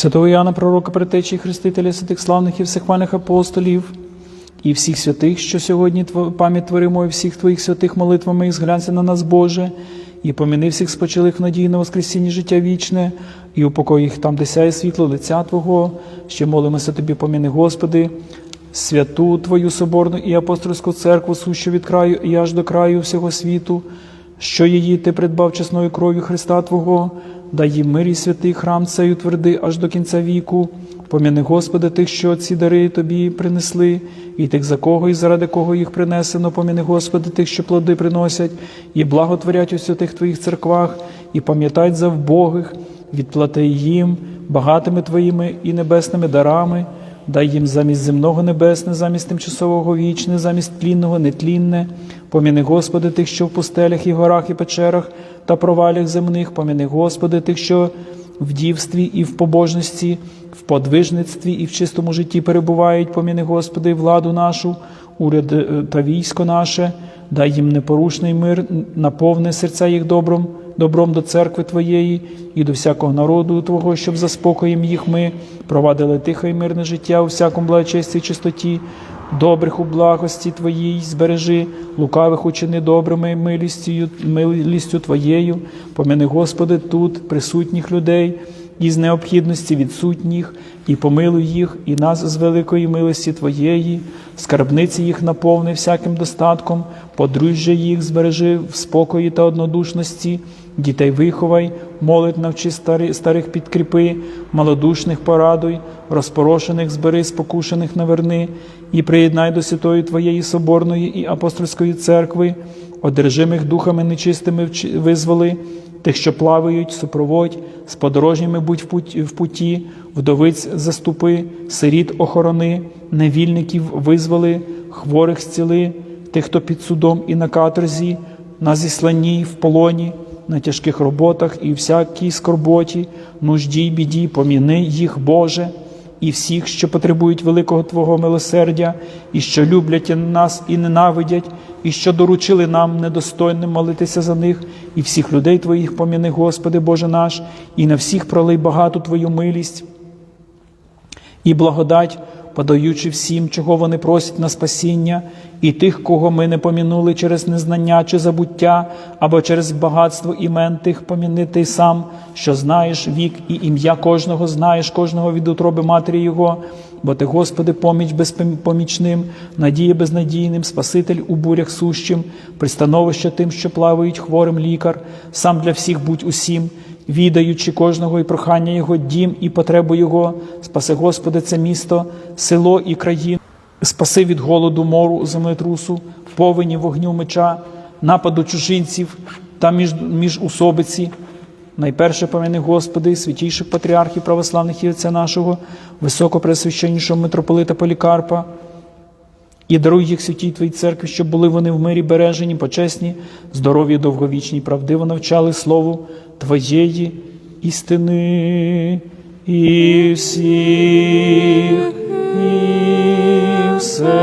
Святого Яна, пророка, предтечі, хрестителя, святих славних і всехвальних апостолів, і всіх святих, що сьогодні пам'ять творимо, і всіх твоїх святих молитвами, і зглянься на нас, Боже, і поміни всіх спочилих в надії на воскресіння життя вічне, і упокой їх там, де сяє світло лиця Твого, ще молимося Тобі, поміни, Господи, святу Твою соборну і апостольську церкву, сущу від краю і аж до краю всього світу, що її ти придбав чесною кров'ю Христа Твого, дай їм мир і святий храм цей утверди аж до кінця віку. Поміни, Господи, тих, що ці дари тобі принесли, і тих, за кого і заради кого їх принесено, поміни, Господи, тих, що плоди приносять, і благотворять у святих Твоїх церквах, і пам'ятать за вбогих, відплати їм багатими Твоїми і небесними дарами. Дай їм замість земного небесне, замість тимчасового вічне, замість тлінного нетлінне. Поміни, Господи, тих, що в пустелях і горах, і печерах та провалях земних. Поміни, Господи, тих, що в дівстві і в побожності, в подвижництві і в чистому житті перебувають. Поміни, Господи, владу нашу, уряд е, та військо наше. Дай їм непорушний мир, наповни серця їх добром, добром до церкви Твоєї і до всякого народу Твого, щоб за спокоєм їх ми провадили тихе і мирне життя у всякому благочесті і чистоті, добрих у благості Твоїй збережи, лукавих учини добрими милістю, милістю Твоєю. Помяни, Господи, тут присутніх людей із необхідності відсутніх, і помилуй їх, і нас з великої милості Твоєї, скарбниці їх наповни всяким достатком, подружжя їх збережи в спокої та однодушності, дітей виховай, молодь навчи старих підкріпи, малодушних порадуй, розпорошених збери, спокушених наверни, і приєднай до святої Твоєї соборної і апостольської церкви, одержимих духами нечистими визволи, тих, що плавають, супроводь, з подорожніми будь в путі, вдовиць заступи, сиріт охорони, невільників визволи, хворих зціли, тих, хто під судом і на каторзі, на зісланні, в полоні, на тяжких роботах і всякій скорботі, нужді й біді, поміни їх, Боже і всіх, що потребують великого Твого милосердя, і що люблять нас і ненавидять, і що доручили нам недостойним молитися за них, і всіх людей Твоїх поміни, Господи Боже наш, і на всіх пролий багату Твою милість і благодать, подаючи всім, чого вони просять на спасіння, і тих, кого ми не помінули через незнання чи забуття, або через багатство імен тих поміни ти сам, що знаєш вік і ім'я кожного, знаєш кожного від утроби матері Його, бо ти, Господи, поміч безпомічним, надія безнадійним, Спаситель у бурях сущим, пристановище тим, що плавають хворим лікар, сам для всіх будь усім відаючи кожного і прохання Його дім і потребу Його, спаси, Господи, це місто, село і країну, спаси від голоду, мору, землетрусу, повені вогню меча, нападу чужинців та між, міжусобиці. Найперше помяни Господи, святійших патріархів православних і отця нашого, високопресвященнішого митрополита Полікарпа, і даруй їх святій Твоїй церкві, щоб були вони в мирі бережені, почесні, здорові, довговічні, правдиво навчали Слову Твоєї істини і всіх, і все.